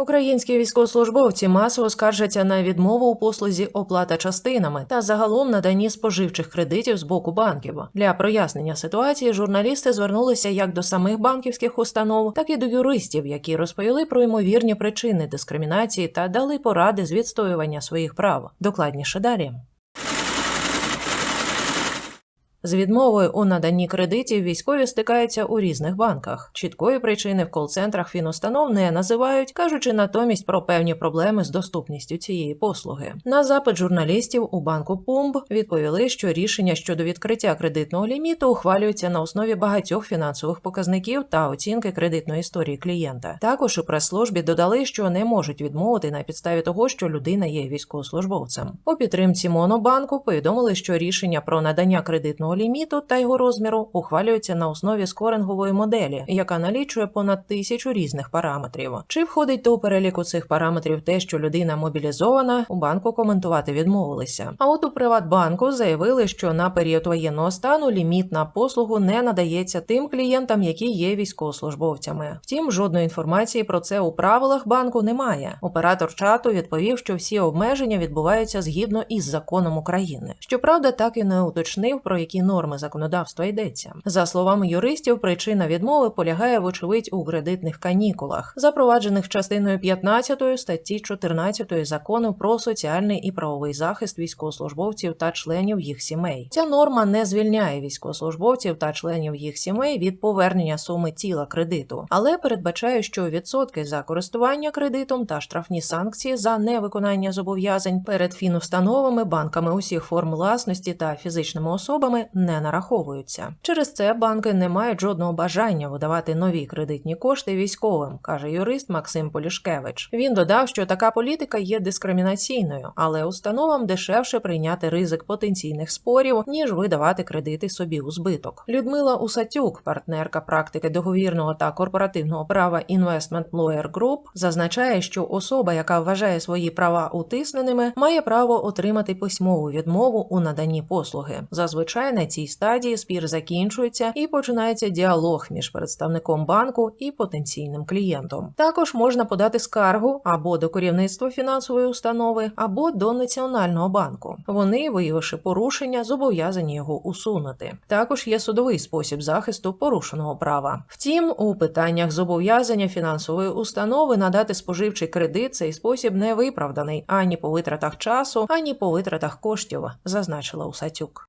Українські військовослужбовці масово скаржаться на відмову у послузі оплата частинами та загалом наданні споживчих кредитів з боку банків. Для прояснення ситуації журналісти звернулися як до самих банківських установ, так і до юристів, які розповіли про ймовірні причини дискримінації та дали поради з відстоювання своїх прав. Докладніше далі. З відмовою у наданні кредитів військові стикаються у різних банках. Чіткої причини в кол-центрах фінустанов не називають, кажучи натомість про певні проблеми з доступністю цієї послуги. На запит журналістів у банку Пумб відповіли, що рішення щодо відкриття кредитного ліміту ухвалюється на основі багатьох фінансових показників та оцінки кредитної історії клієнта. Також у прес-службі додали, що не можуть відмовити на підставі того, що людина є військовослужбовцем. У підтримці Монобанку повідомили, що рішення про надання кредитного ліміту та його розміру ухвалюється на основі скорингової моделі, яка налічує понад тисячу різних параметрів. Чи входить до переліку цих параметрів те, що людина мобілізована, у банку коментувати відмовилися. А от у Приватбанку заявили, що на період воєнного стану ліміт на послугу не надається тим клієнтам, які є військовослужбовцями. Втім, жодної інформації про це у правилах банку немає. Оператор чату відповів, що всі обмеження відбуваються згідно із законом України. Щоправда, так і не уточнив, про які норми законодавства йдеться. За словами юристів, причина відмови полягає вочевидь у кредитних канікулах, запроваджених частиною 15 статті 14 закону про соціальний і правовий захист військовослужбовців та членів їх сімей. Ця норма не звільняє військовослужбовців та членів їх сімей від повернення суми тіла кредиту, але передбачає, що відсотки за користування кредитом та штрафні санкції за невиконання зобов'язань перед фінустановами, банками усіх форм власності та фізичними особами не нараховуються. Через це банки не мають жодного бажання видавати нові кредитні кошти військовим, каже юрист Максим Полішкевич. Він додав, що така політика є дискримінаційною, але установам дешевше прийняти ризик потенційних спорів, ніж видавати кредити собі у збиток. Людмила Усатюк, партнерка практики договірного та корпоративного права Investment Lawyer Group, зазначає, що особа, яка вважає свої права утисненими, має право отримати письмову відмову у наданні послуги. Зазвичай на цій стадії спір закінчується і починається діалог між представником банку і потенційним клієнтом. Також можна подати скаргу або до керівництва фінансової установи, або до національного банку. Вони, виявивши порушення, зобов'язані його усунути. Також є судовий спосіб захисту порушеного права. Втім, у питаннях зобов'язання фінансової установи надати споживчий кредит цей спосіб не виправданий ані по витратах часу, ані по витратах коштів, зазначила Усатюк.